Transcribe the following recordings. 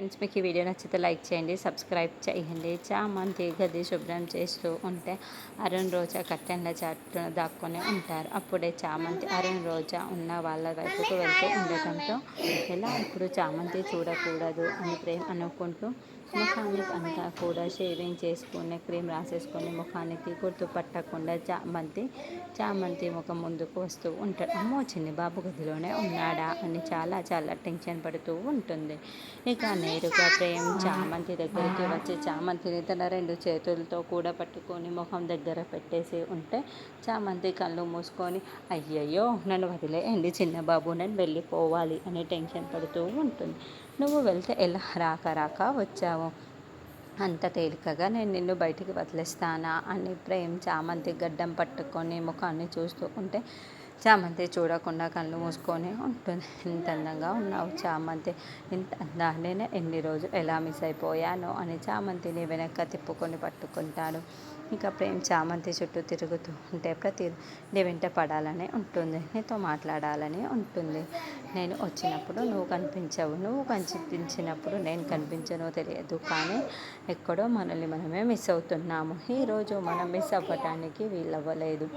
Friends మీకు ఈ video నచ్చితే లైక్ చేయండి సబ్స్క్రైబ్ చేయండి. చామంతి గది శుభ్రం చేస్తూ ఉంటే అరుణ్ రోజా కట్టెన్ల చాటును దాక్కొని ఉంటారు. అప్పుడే చామంతి అరుణ్ రోజా ఉన్న వాళ్ళ వైపుకు వెళ్తూ ఉండటంతో ఎలా ఇప్పుడు చామంతి చూడకూడదు? అని ప్రేమ అనుకుంటూ ముఖానికి అంతా కూడా షేవింగ్ చేసుకుని క్రీమ్ రాసేసుకొని ముఖానికి గుర్తుపట్టకుండా చామంతి చామంతి ముఖం ముందుకు వస్తూ ఉంటాడు. అమ్మో చిన్ని బాబు గదిలోనే ఉన్నాడా? అని చాలా చాలా టెన్షన్ పడుతూ ఉంటుంది. ఇక నేరుగా ప్రేమ్ చామంతి దగ్గరికి వచ్చి చామంతిని తన రెండు చేతులతో కూడా పట్టుకొని ముఖం దగ్గర పెట్టేసి ఉంటే చామంతి కళ్ళు మూసుకొని అయ్యయ్యో నన్ను వదిలేయండి చిన్నబాబు నేను వెళ్ళిపోవాలి అని టెన్షన్ పడుతూ ఉంటుంది. నువ్వు వెళ్తే ఎలా? రాక రాక వచ్చావు. అంత తేలికగా నేను నిన్ను బయటికి వదిలేస్తానా? అని ప్రేమ్ చామంతి గడ్డం పట్టుకొని ముఖాన్ని చూస్తూ ఉంటే చామంతి చూడకుండా కళ్ళు మూసుకొని ఉంటుంది. ఎంత అందంగా ఉన్నావు చామంతి. ఇంత అందా నేను ఎన్ని రోజులు ఎలా మిస్ అయిపోయానో అని చామంతిని వెనక తిప్పుకొని పట్టుకుంటాడు. ఇంకా ప్రేమ్ చామంతి చుట్టూ తిరుగుతూ ఉంటే ప్రతి నీ వెంట పడాలని ఉంటుంది. నీతో మాట్లాడాలని ఉంటుంది. నేను వచ్చినప్పుడు నువ్వు కనిపించవు నువ్వు కనిపించినప్పుడు నేను కనిపించను తెలియదు. కానీ ఎక్కడో మనల్ని మనమే మిస్ అవుతున్నాము. ఈరోజు మనం మిస్ అవ్వటానికి వీలవ్వలేదు.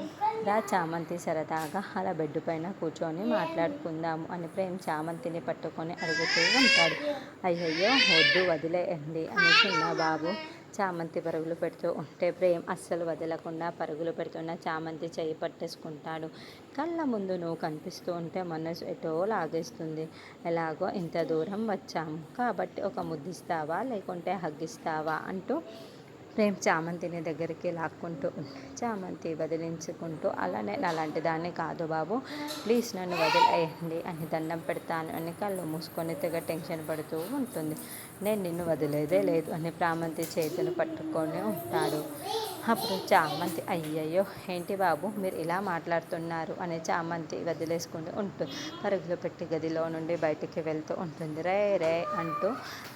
రా చామంతి సరదాగా అలా బెడ్ పైన కూర్చొని మాట్లాడుకుందాము అని ప్రేమ్ చామంతిని పట్టుకొని అడుగుతూ ఉంటాడు. అయ్యయ్యో వద్దు వదిలేయండి అని చిన్న బాబు చామంతి పరుగులు పెడుతూ ఉంటే ప్రేమ్ అస్సలు వదలకుండా పరుగులు పెడుతున్న చామంతి చేయి పట్టేసుకుంటాడు. కళ్ళ ముందు నువ్వు కనిపిస్తూ ఉంటే మనసు ఎటో లాగేస్తుంది. ఎలాగో ఇంత దూరం వచ్చాము కాబట్టి ఒక ముద్దిస్తావా? లేకుంటే హగ్గిస్తావా? అంటూ ప్రేమ్ చామంతిని దగ్గరికి లాక్కుంటూ చామంతి వదిలించుకుంటూ అలా నేను అలాంటి దాన్ని కాదు బాబు. ప్లీజ్ నన్ను వదిలేయండి. అని దండం పెడతాను. అని కళ్ళు మూసుకొని తెగ టెన్షన్ పడుతూ ఉంటుంది. నేను నిన్ను వదిలేదే లేదు అని ప్రామంతి చేతులు పట్టుకొని ఉంటాడు. అప్పుడు చామంతి అయ్యయ్యో ఏంటి బాబు మీరు ఇలా మాట్లాడుతున్నారు అని చామంతి వదిలేసుకుంటూ ఉంటుంది పరుగులు పెట్టి గదిలో నుండి బయటికి వెళ్తూ ఉంటుంది. రే రే అంటూ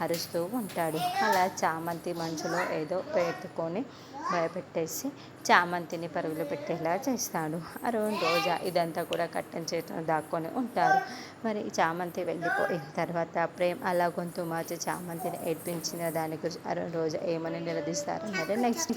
అరుస్తూ ఉంటాడు. అలా చామంతి మనసులో ఏదో పెట్టుకొని భయపెట్టేసి చామంతిని పరుగులు పెట్టేలా చేస్తాడు. అరుణ్ రోజా ఇదంతా కూడా కట్టెన్ చేతులు దాక్కొని ఉంటారు. మరి చామంతి వెళ్ళిపోయిన తర్వాత ప్రేమ్ అలా గొంతు మార్చి చామంతి చామంతిని ఏడ్పించిన దాని గురించి అరుణ్ రోజా ఏమని నిలదీస్తారన్నది నెక్స్ట్